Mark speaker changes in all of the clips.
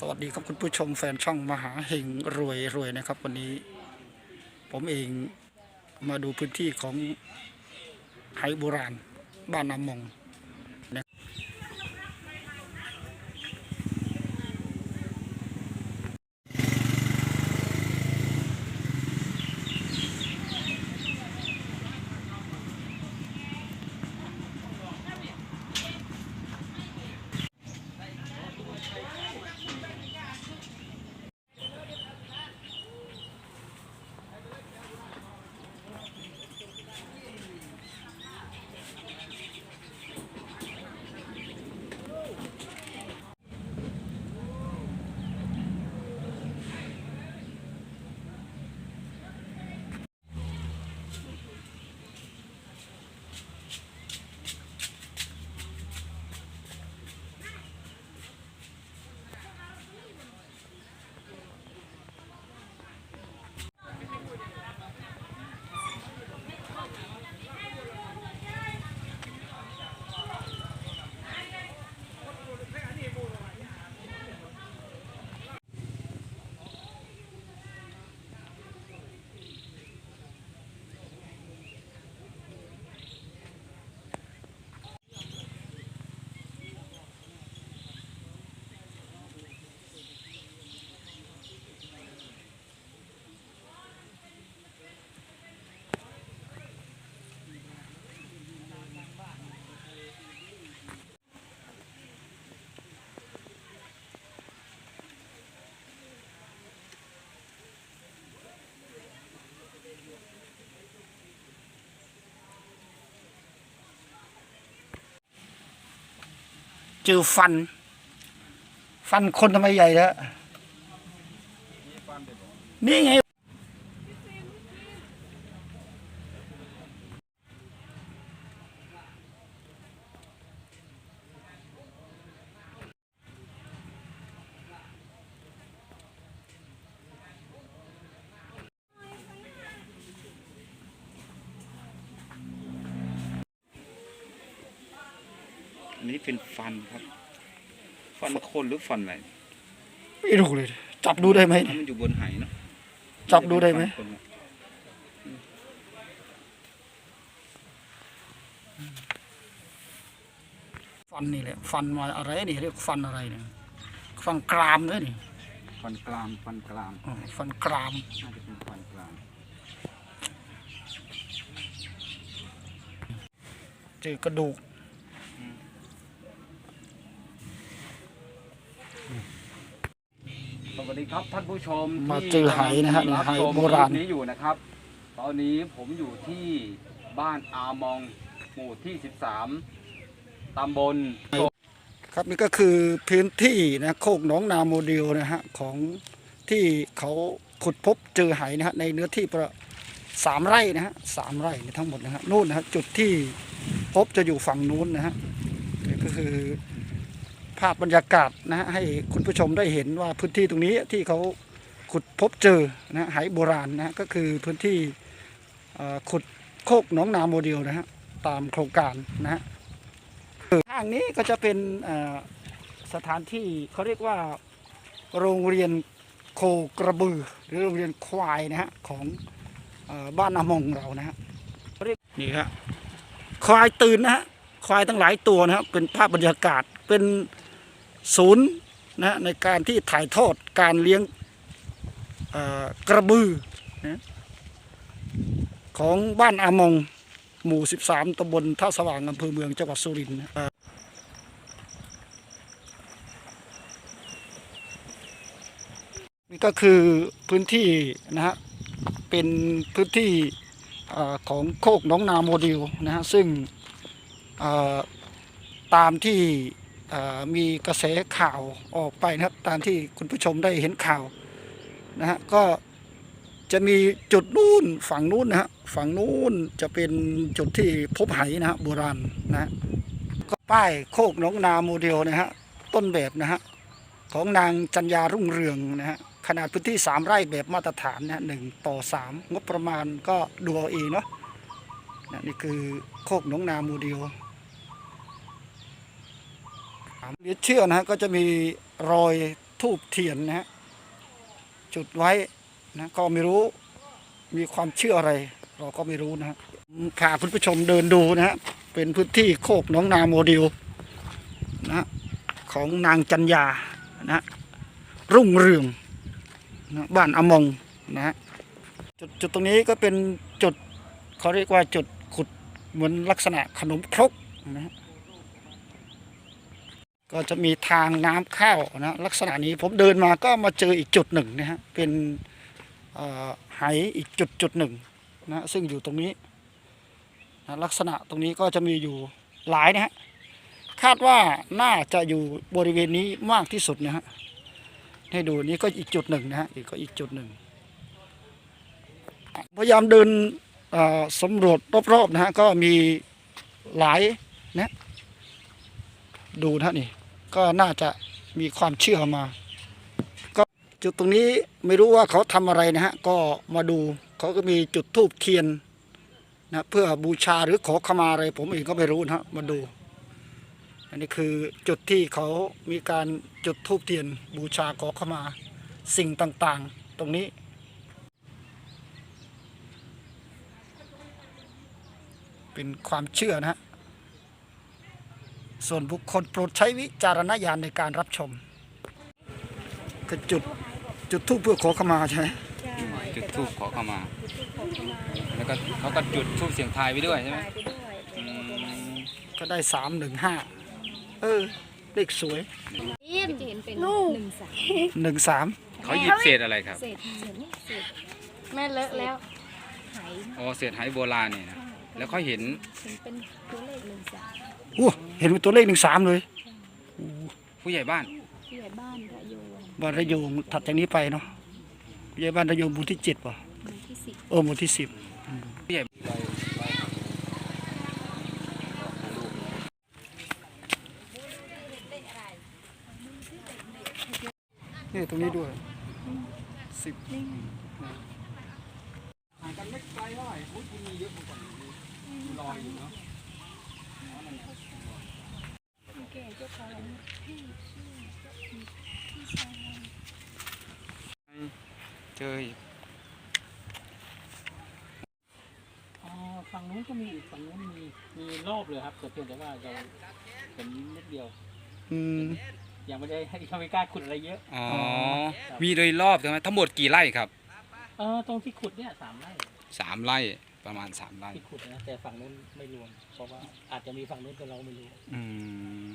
Speaker 1: สวัสดีครับคุณผู้ชมแฟนช่องมหาเฮงรวยรวยนะครับ วันนี้ ผมเองมาดูพื้นที่ของไหโบราณบ้านนามง เจอฟัน ฟันคนทำไมใหญ่แล้วนี่ไง
Speaker 2: อันนี้เป็นฟันครับ ฟันคน หรือฟันอะไร
Speaker 1: ไม่รู้เลย จับดูได้ไหม
Speaker 2: ถ้ามันอยู่บนไหเนาะ
Speaker 1: จับดูได้ไหม
Speaker 2: ฟันคนอะ
Speaker 1: ฟันนี่แหละฟันมาอะไรนี่เรียกฟันอะไรเนี่ยฟันกรามเลยนี่
Speaker 2: ฟันกรามฟันกราม
Speaker 1: อ๋อฟันกราม
Speaker 2: น่าจะเป็นฟันกราม
Speaker 1: เจอกระดูก
Speaker 2: สวัสดีครับท่านผู้ชม
Speaker 1: มา
Speaker 2: ที่
Speaker 1: เจอไหนะฮะ
Speaker 2: กำลัง
Speaker 1: ไห
Speaker 2: ชม
Speaker 1: โบราณ
Speaker 2: คลิปนี้อยู่นะครับ ตอนนี้ผมอยู่ที่บ้านอามองหมู่ที่ 13ตำบล
Speaker 1: ครับนี่ก็คือพื้นที่นะโคกหนองนาโมเดลนะฮะของที่เขาขุดพบเจอไหนะฮะในเนื้อที่ประสามไร่นะฮะสามไร่ทั้งหมดนะฮะนู่นนะฮะจุดที่พบจะอยู่ฝั่งนู้นนะฮะนี่ก็คือ ภาพบรรยากาศนะฮะให้คุณผู้ชมได้เห็นว่าพื้นที่ตรงนี้ที่เขาขุดพบเจอนะฮะไหโบราณนะฮะก็คือพื้นที่เอ่อขุดโคกหนองนาโมเดลนะฮะตามโครงการนะฮะทางนี้ก็จะเป็นเอ่อสถานที่เขาเรียกว่าโรงเรียนโคกระบือ หรือโรงเรียนควายนะฮะของเออบ้านนามงเรานะฮะเขาเรียกนี่ครับควายตื่นนะฮะควายตั้งหลายตัวนะฮะเป็นภาพบรรยากาศเป็น ศูนย์นะในการที่ถ่ายทอดการเลี้ยงกระบือนะของบ้านอามงหมู่ 13ตำบลท่าสว่างอำเภอเมืองจังหวัดสุรินทร์นี่ก็คือพื้นที่นะฮะเป็นพื้นที่ของโคกน้องนาโมเดลนะฮะซึ่งตามที่ มีกระแสข่าวออกไปนะครับ ตามที่คุณผู้ชมได้เห็นข่าวนะฮะก็จะมีจุดนู้นฝั่งนู้นนะฮะฝั่งนู้นจะเป็นจุดที่พบไหนะฮะโบราณนะฮะก็ป้ายโคกหนองนาโมเดลนะฮะต้นแบบนะฮะของนางจัญญารุ่งเรืองนะฮะขนาดพื้นที่ 3 ไร่แบบมาตรฐานนะหนึ่งต่อ 3 งบประมาณก็ดูเอาเองเนาะนี่คือโคกหนองนาโมเดล หลือเชื่อนะฮะก็จะมีรอยทูบเทียนนะฮะจุดไว้นะก็ไม่รู้มีความเชื่ออะไร เราก็ไม่รู้นะฮะพาคุณผู้ชมเดินดูนะฮะเป็นพื้นที่โคกหน้องนาโมเดลนะของนางจันยานะรุ่งเรืองนะบ้านอมองนะฮะจุดจุดตรงนี้ก็เป็นจุดเขาเรียกว่าจุดขุดเหมือนลักษณะขนมครกนะฮะ ก็จะมีทางน้ำเข้านะลักษณะนี้ผมเดินมาก็มาเจออีกจุดหนึ่งนะฮะเป็นเอ่อไหอีกจุดจุดหนึ่งนะซึ่งอยู่ตรงนี้นะลักษณะตรงนี้ก็จะมีอยู่หลายนะฮะคาดว่าน่าจะอยู่บริเวณนี้มากที่สุดนะฮะให้ดูนี่ก็อีกจุดหนึ่งนะฮะอีกก็อีกจุดหนึ่งพยายามเดินสำรวจรอบๆนะฮะก็มีหลายนะดูนะนี่ ก็น่าจะมีความเชื่อมา ก็จุดตรงนี้ไม่รู้ว่าเขาทำอะไรนะฮะ ก็มาดูเขาก็มีจุดธูปเทียนนะเพื่อบูชาหรือขอขมาอะไร ผมเองก็ไม่รู้นะฮะมาดู อันนี้คือจุดที่เขามีการจุดธูปเทียน บูชาขอขมาสิ่งต่างๆ ตรงนี้เป็นความเชื่อนะฮะ ส่วนบุคคลโปรดใช้วิจารณญาณในการรับชมก็จุดจุดทูปเพื่อขอขมาใช่ไหม
Speaker 2: จุดทูบขอเข้ามา แล้วก็เขาก็จุดทูบเสียงทายไปด้วยใช่ไหมอืม
Speaker 1: ก็ได้สามหนึ่งห้าเออเลขสวย
Speaker 3: อินจะเห็นเป็น
Speaker 4: ลูก
Speaker 3: หนึ่งสาม
Speaker 1: หนึ่งสาม
Speaker 2: เขาหยิบเศษอะไรครับ
Speaker 3: เศษเศษนี่เศษ
Speaker 4: แม่เลอะแล้ว
Speaker 3: หาย
Speaker 2: อ๋อเศษไหโบราณนี่นะแล้วเขาเห็น
Speaker 3: เห็นเป็นตัวเลขหนึ่งสาม
Speaker 1: อู้เห็นเป็นตัวเลขหนึ่งสามเลย
Speaker 2: ผู้ใหญ่บ้าน
Speaker 3: ที่ใหญ่บ้านระโยง
Speaker 1: บ้านระโยงถัดจากนี้ไปเนาะยายบ้านระโยงหมู่ที่เจ็ดป่ะ
Speaker 3: หมู่ที่สิบ
Speaker 1: เออหมู่ที่สิบ
Speaker 2: ผู้ใหญ่
Speaker 1: นี่ตรงนี้ด้วยสิบ
Speaker 2: ห่างกันไม่ไกลเท่าไหร่อุ๊ยที่มีเยอะกว่าก่อนมีรอยอยู่เนาะ
Speaker 3: แก่เจ้าของ
Speaker 2: เจออีก
Speaker 5: อ๋อฝั่งนู้นก็มีอีกฝั่งนู้นมีมีรอบเลยครับแต่เพียงแต่ว่าเราเป็นนิดเดียว
Speaker 1: อืม
Speaker 5: ยังไม่ได้ให้ยังไม่กล้าขุดอะไรเยอะ
Speaker 2: อ๋อมีโดยรอบใช่ไหมทั้งหมดกี่ไร่ครับ
Speaker 5: เออตรงที่ขุดเนี่ยสามไร่
Speaker 2: สามไร่ ประมาณสามไร่
Speaker 5: ที่ขุดนะแต่ฝั่งนู้นไม่รวม เพราะว่าอาจจะมีฝั่งนู้นแต่เราไม่รู้
Speaker 2: อืม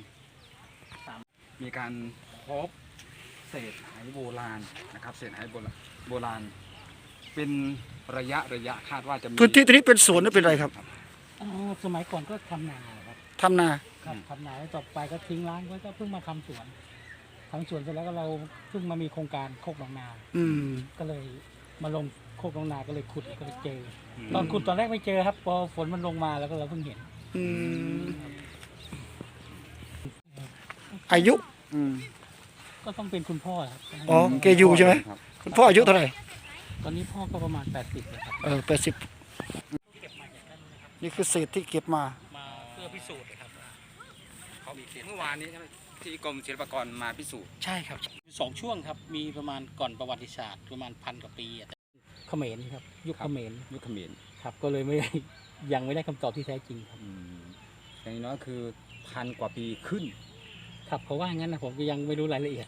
Speaker 5: สาม
Speaker 2: มีการพบเศษไหโบราณนะครับ เศษไหโบราณโบราณ เป็นระยะระยะคาดว่าจะมี
Speaker 1: พื้นที่ตรงนี้เป็นสวนหรือเป็นอะไรครับ
Speaker 5: อ๋อสมัยก่อนก็ทำนาครับ
Speaker 1: ทำนา
Speaker 5: ครับทำนาแล้วต่อไปก็ทิ้งร้างไว้ก็เพิ่งมาทำสวนทำสวนเสร็จแล้วก็เราเพิ่งมามีโครงการโคกหนองนา
Speaker 1: อืม
Speaker 5: ก็เลยมาลงโคกหนองนาก็เลยขุดก็เลยเจอ
Speaker 2: ม
Speaker 5: ตอนขุดตอนแรกไม่เจอครับ พอฝนมันลงมาแล้วก็เราเพิ่งเห็น
Speaker 1: อืมอายุ อืม
Speaker 5: ก็ต้องเป็นคุณพ่อครับ
Speaker 1: อ๋อแกอยู่ใช่ไหม
Speaker 2: ครับ
Speaker 1: คุณพ่ออายุเท่าไหร่
Speaker 5: ตอนนี้พ่อก็ประมาณ 80แล้วครับ
Speaker 1: เออแปดสิบนี่คือเศษที่เก็บมา
Speaker 5: มาเพื่อพิสูจน์ครับ
Speaker 2: เขามีเศษเมื่อวานนี้ใช่ไหมที่กรมศิลปากรมาพิสูจน์
Speaker 5: ใช่ครับ สองช่วงครับมีประมาณก่อนประวัติศาสตร์ประมาณพันกว่าปีอะแต่ เขมรครับ ยุคเขมร
Speaker 2: ยุคเขมร
Speaker 5: ครับ ก็เลยไม่ยังไม่ได้คำตอบที่แท้จริงครับ
Speaker 2: อืมอย่างน้อยคือพันกว่าปีขึ้น
Speaker 5: ครับเขาว่างั้นนะผมก็ยังไม่รู้รายละเอียด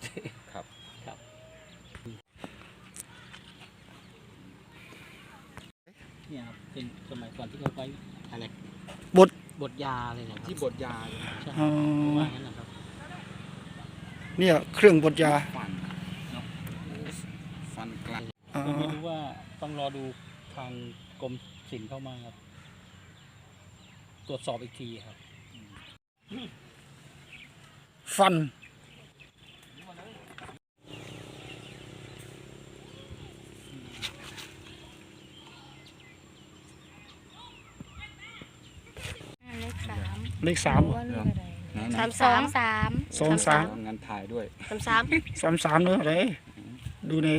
Speaker 2: ครับ
Speaker 5: ครับเนี่ยครับเป็นสมัยก่อนที่เขาไว้อะไร
Speaker 1: บท
Speaker 5: บทยาเลยนะครับ
Speaker 2: ที่บทยา
Speaker 5: ใช่
Speaker 1: อ๋อ
Speaker 5: เขาว่างั้นนะครับ
Speaker 1: เนี่ยเครื่องบดยา
Speaker 2: ฟันเนาะฟันกลาง
Speaker 1: อ๋อ
Speaker 5: ก็ไม่รู้ว่าต้ องรอดูทางกรมศิลป์เข้ามาครับ ตรวจสอบอีกทีครับ
Speaker 1: ฟัน
Speaker 3: เลขสาม
Speaker 1: เลขสาม
Speaker 3: ว่าเลขอะไร
Speaker 2: ไหน
Speaker 4: สามสองสาม
Speaker 1: สองสาม
Speaker 2: งานถ่ายด้วย
Speaker 4: สามสาม
Speaker 1: สามสามเนอะอะไรดูใน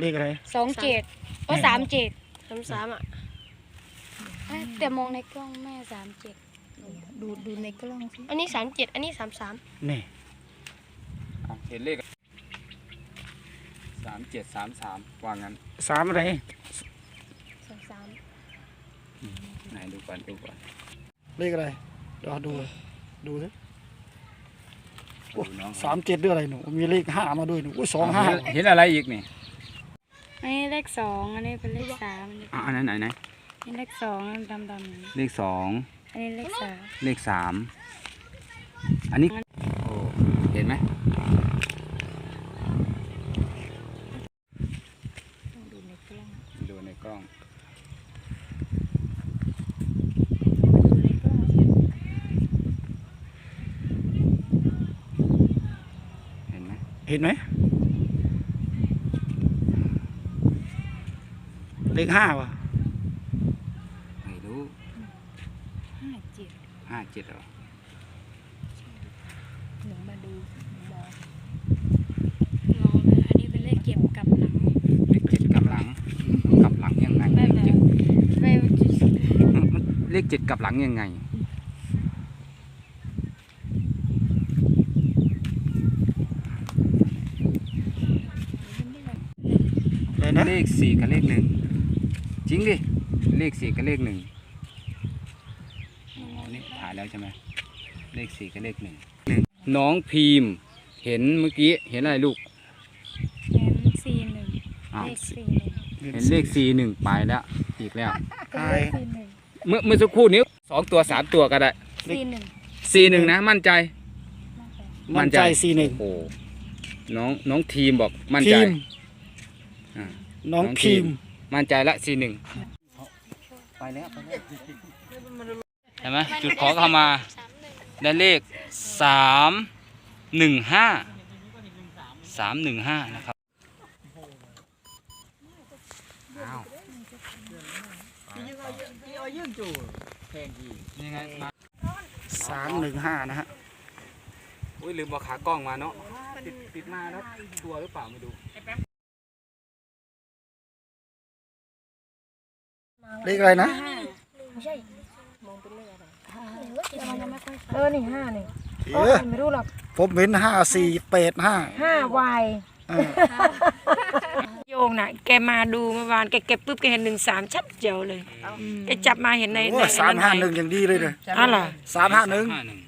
Speaker 1: เลขอะไร
Speaker 4: สองเจ็ดก็สามเจ็ดสามสามอะ
Speaker 3: เอ้ยแต่มองในกล้องแม่สามเจ็ดดูดูในกล้องสิ
Speaker 4: อันนี้สามเจ็ดอันนี้สามสาม
Speaker 1: นี่
Speaker 2: อะเห็นเลขสามเจ็ดสามสามว่างั้น
Speaker 1: สามอะไร
Speaker 4: สามสาม
Speaker 2: ไหนดูก่อนดูก่อน
Speaker 1: เลขอะไรเดี๋ยวดูดูสิ
Speaker 2: ดูน้อง
Speaker 1: สามเจ็ดด้วยอะไรหนู มีเลขห้ามาด้วยหนูอุ้ยสองห้า
Speaker 2: เห็นเห็นอะไรอีกนี่
Speaker 3: อันนี้เลขสองอันนี้เป็นเลขสามอันนี้
Speaker 2: อะอันไหนไหนไหน
Speaker 3: เป็นเลขสองดำดำๆอย่างนี้
Speaker 2: เลขสอง
Speaker 3: อันนี้เลขสาม
Speaker 2: เลขสามอันนี้โอ้เห็นไหม
Speaker 3: ต้องดูในกล้อง
Speaker 2: ดูในกล้อง
Speaker 3: ดูในกล้อง
Speaker 2: เห็นไหม
Speaker 1: เห็นไหมเลขห้าวะ
Speaker 2: ไม่รู้
Speaker 3: ห้าเจ็ด
Speaker 2: ห้าเจ็ดเหรอ
Speaker 3: หนูมาดูมองมองเลยอันนี้เป็นเลขเก็บกับหลัง
Speaker 2: เลขเจ็ดกลับหลังกลับหลังยังไง
Speaker 3: ไม่
Speaker 2: เลข
Speaker 3: แบบ
Speaker 2: เจ็ด
Speaker 3: ไม่
Speaker 2: เลขเจ็ดกลับหลังยังไง
Speaker 1: อะไรนะ
Speaker 2: เลขสี่กับเลขหนึ่ง จริงดิ เลขสี่กับเลขหนึ่งอ๋อนี่ถ่ายแล้วใช่ไหมเลขสี่กับเลขหนึ่งหนึ่งน้องพีมพ์เห็นเมื่อกี้เห็นอะไรลูก
Speaker 3: เห็นสี่หนึ่ง
Speaker 2: อ้าว
Speaker 3: เลขสี่หนึ่ง
Speaker 2: เห็นเลขสี่หนึ่งไปแล้วอีกแล้ว
Speaker 1: ตาย
Speaker 3: สี่หนึ่ง
Speaker 2: เมื่อเมื่อสักครู่นี้สองตัวสามตัวก็ได้
Speaker 3: สี่หนึ่ง
Speaker 2: สี่หนึ่งนะ มั่นใจ
Speaker 1: มั่นใจสี่หนึ่ง
Speaker 2: โอ้โหน้องน้องทีมบอกมั่นใจ
Speaker 1: ทีม
Speaker 2: อ่า
Speaker 1: น้องพิมพ์
Speaker 2: มั่นใจละสี่หนึ่งไปแล้วไปแล้วเห็นไหมจุดขอเข้ามาได้เลขสามหนึ่งห้าสามหนึ่งห้านะครับอ้าวยังไงมา
Speaker 1: สามหนึ่งห้านะฮะ
Speaker 2: อุ้ยลืมเอาขากล้องมาเนาะติดติดมาแล้วตัวหรือเปล่าไม่ดู
Speaker 1: เลขอะไรนะ
Speaker 4: เออนี่ห้านี่
Speaker 1: เออ
Speaker 4: ไม่รู้หรอก
Speaker 1: ผมเห็นห้าสี่แปดห้า
Speaker 4: ห้าวายโยงน่ะ แกมาดูเมื่อวานแกเก็บปุ๊บแกเห็นหนึ่งสามชัดเจียวเลยแกจับมาเห็นในใน
Speaker 1: สามห้าหนึ่งอย่างดีเลยเลย
Speaker 4: อ๋อเหรอ
Speaker 1: สามห้าหนึ่ง
Speaker 2: ห้าหนึ่ง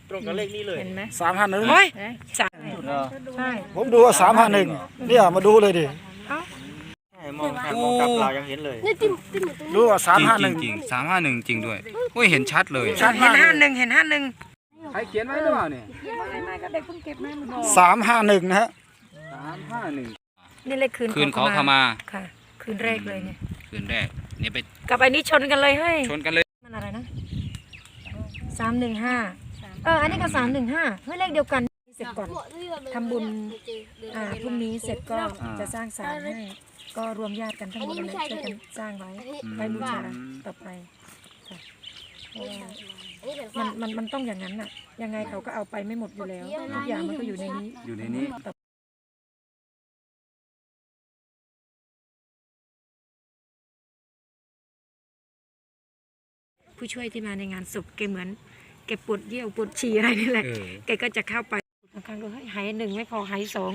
Speaker 4: เห็นไหม
Speaker 1: สามห้าหนึ่ง
Speaker 4: โอ้ยสามใช่
Speaker 1: ผมดูว่าสามห้าหนึ่งเนี่ยมาดูเลยดิ
Speaker 6: มองมองกลับเรายังเห็นเลย
Speaker 1: ดูว่าสามห้าหนึ่ง
Speaker 2: จริงๆสามห้าหนึ่งจริงด้วยอุ้ยเห็นชัดเลย
Speaker 1: ชัด
Speaker 4: เห็นห้าหนึ่งเห็นห้าหนึ่ง
Speaker 2: ใครเขียนไว้หรือเปล่าเนี่ย
Speaker 1: สามห้าหนึ่งนะฮะ
Speaker 2: สามห้าหนึ่ง
Speaker 4: นี่เลขคืน
Speaker 2: คืนขอขมา
Speaker 4: ค่ะ คืนแรกเลยเนี่ย
Speaker 2: คืนแรกนี่ไป
Speaker 4: กับไอ้นี้ชนกันเลยเฮ้ย
Speaker 2: ชนกันเลย
Speaker 4: มันอะไรนะสามหนึ่งห้าเอออันนี้ก็สามหนึ่งห้าเฮ้ยเลขเดียวกันเสร็จก่อน ทำบุญ อ่าพรุ่งนี้เสร็จก็จะสร้างศาลให้ ก็รวมญาติกันทั้งหมดเลยช่วยกันสร้างไว้ไว้บูชาต่อไปค่ะเพราะว่ามันมันมันต้องอย่างนั้นน่ะ ยังไงเขาก็เอาไปไม่หมดอยู่แล้วทุกอย่างมันก็อยู่ในนี้
Speaker 2: อยู่ในนี้
Speaker 4: ผู้ช่วยที่มาในงานศพแกเหมือนแกปวดเยี่ยวปวดฉี่อะไรนี่แหละ
Speaker 2: เออ
Speaker 4: แกก็จะเข้าไป บางครั้งก็เฮ้ยหายหนึ่งไม่พอหายสอง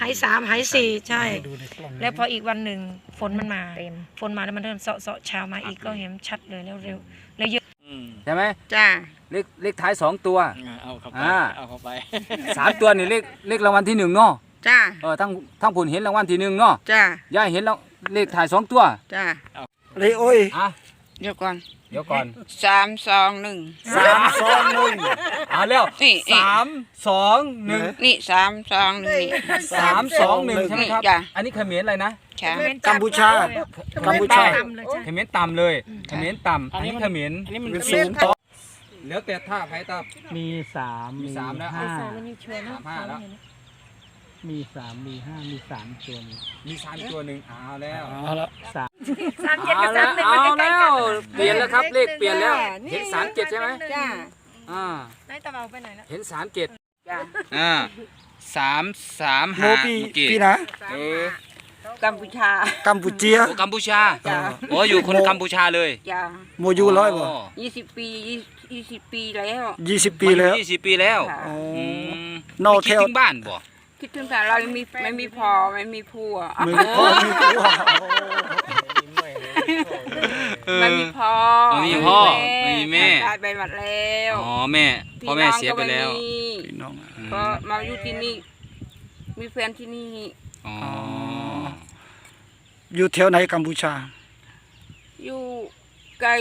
Speaker 4: หายสามหายสี่ใช่
Speaker 1: ดูในกล้อง
Speaker 4: แล้วพออีกวันหนึ่งฝนมันมาฝนมาแล้วมันเริ่มเสาะเสาะชามาอีกก็เห็นชัดเลยแล้วเร็วแล้วเยอะ
Speaker 2: ใช่ไหม
Speaker 4: จ้า
Speaker 2: เลขเลขท้ายสองตัว
Speaker 5: เอาเข้าไป
Speaker 2: อ่า
Speaker 5: เอาเข้าไป
Speaker 2: สามตัวนี่เลขเลขรางวัลที่หนึ่งเนาะ
Speaker 4: จ้า
Speaker 2: เออทั้งทั้งผลเห็นรางวัลที่หนึ่งเนาะ
Speaker 4: จ้ายา
Speaker 2: ยเห็นแล้วเลขถ่ายสองตัว
Speaker 4: จ้า
Speaker 1: เลขโอ้ย
Speaker 2: อะ
Speaker 7: เดี๋ยวก่อน
Speaker 2: เดี๋ยวก่อน
Speaker 7: สามสองหนึ่ง
Speaker 1: สามสองหนึ่ง
Speaker 2: เอาแล้ว
Speaker 7: นี่นี่
Speaker 2: สามสองหนึ่ง
Speaker 7: นี่สามสองหนึ่งนี่
Speaker 2: สามสองหนึ่งใช่ไหมครับ
Speaker 7: จ้ะ
Speaker 2: อันนี้เขมรอะไรนะ
Speaker 7: ใช่
Speaker 1: กัมพูชากัมพูชา
Speaker 2: เขมรต่ำเลยเขมรต่ำ
Speaker 5: อั
Speaker 2: อั
Speaker 5: น
Speaker 2: น
Speaker 5: นี้
Speaker 2: นี้
Speaker 5: มัน
Speaker 2: เขมร
Speaker 5: อันนี้มัน
Speaker 1: เป็น
Speaker 5: เศู
Speaker 1: นย์ต่อ
Speaker 2: แล้วแต่ท่าไพ่ตับ
Speaker 5: มีสาม
Speaker 2: มีสามแล้ว
Speaker 5: ห้า
Speaker 2: สามห้าแล้ว
Speaker 5: มีสามมีห้ามีสามตัวนี้
Speaker 2: มีสามตัวหนึ่งเอาแล้ว
Speaker 1: เอาละ
Speaker 5: สาม
Speaker 4: สามเจ็ด
Speaker 2: เอา
Speaker 4: กับสา
Speaker 2: แล้
Speaker 4: ม
Speaker 2: ว
Speaker 4: หนึ่ง
Speaker 2: เอา
Speaker 4: มันใกล้ๆกัน
Speaker 2: แล้วเปลี่ยนแล้วครับเลขเปลี่ยนแล้ว เห็นสามเจ็ดใช่ไหม
Speaker 7: จ้า
Speaker 2: อ่า
Speaker 4: นายตะเบาไปไหนแล้ว
Speaker 2: เห็นสามเจ็ด
Speaker 7: จ้า
Speaker 2: อ่าสามสาม
Speaker 1: โม
Speaker 2: ห้า
Speaker 1: ปี
Speaker 2: เมื่อกี้
Speaker 1: ปีนะ
Speaker 2: เออ
Speaker 7: กัมพูชา
Speaker 1: กัมพูเจีย
Speaker 2: โอ้กัมพูชา
Speaker 7: จ้ะ
Speaker 2: โอ้อยู่คนกัมพูชาเลย
Speaker 7: จ้า
Speaker 1: โมยูร้อยบ่
Speaker 7: ยี่สิบปียี่สิบปีแล้ว
Speaker 1: ยี่สิบปีแล้ว
Speaker 2: ยี่สิบปีแล้ว
Speaker 7: ค่ะ
Speaker 1: อ๋อ
Speaker 2: อืม
Speaker 1: นอก
Speaker 2: ไม่คิด
Speaker 1: แถว
Speaker 2: ถึงบ้านบ่
Speaker 7: คิดถึงแต่เราไม่มีไม่มีพอไม่มีผัว
Speaker 1: มือพ่อมือพ่อ
Speaker 7: ไม่มีพ่อ
Speaker 2: ไม่มีพ่อไม่มีแม่
Speaker 7: ตายไปหมดแล้ว
Speaker 2: อ๋อแม่พ่อแม่เสียไปแล้ว
Speaker 7: พี่น้องก็ม่มี
Speaker 1: พี่น้อง
Speaker 7: ก็มาอยู่ที่นี่ มีแฟนที่นี่
Speaker 2: อ๋อ
Speaker 1: อยู่แถวไหนกัมพูชา
Speaker 7: อยู่ไกล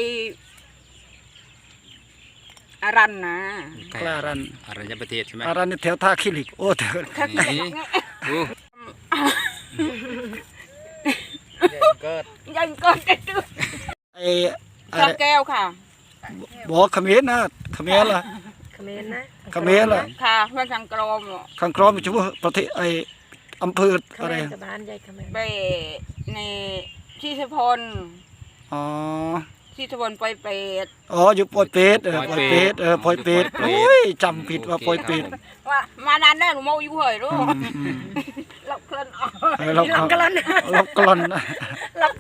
Speaker 7: อารันนะ
Speaker 2: ใกล้
Speaker 1: กล้ารัน
Speaker 2: อรัญญประเทศใช่ไหม
Speaker 1: อารันนี่แถวท่าขี้เหล็กโอ้แถว
Speaker 2: นี่ดู
Speaker 7: ยังก็จะดู
Speaker 1: ไอ้อะ
Speaker 7: พระ
Speaker 1: ไร
Speaker 7: แก้วค่ะ
Speaker 1: บอกเขมรนะเขมรล่ะ
Speaker 4: เขมรนะ
Speaker 1: เขมรล่ะ
Speaker 7: ค่ะเพื่อนทางกรม
Speaker 1: ข้างกรอมอยู่ประเทศไอ้อำเภอ
Speaker 4: เข
Speaker 1: อะไร
Speaker 4: มรกับบ้านใหญ่เขมร
Speaker 7: ไปในที่สพล
Speaker 1: อ๋อ
Speaker 7: ที่สพลไปเป็ด
Speaker 1: อ๋ออยู่ปอยเป็ดเออปอยเป็ดเออปอยเป็ดโอ้ยจำผิดว่าปอยเป็ด
Speaker 7: ว่ามานานแน่หนูมาอยู่เหยรู้
Speaker 1: อืมอืม
Speaker 7: หลับเพลินออก
Speaker 1: เออเรา
Speaker 4: หลังกะลัน
Speaker 1: เรากลอน
Speaker 4: หลับ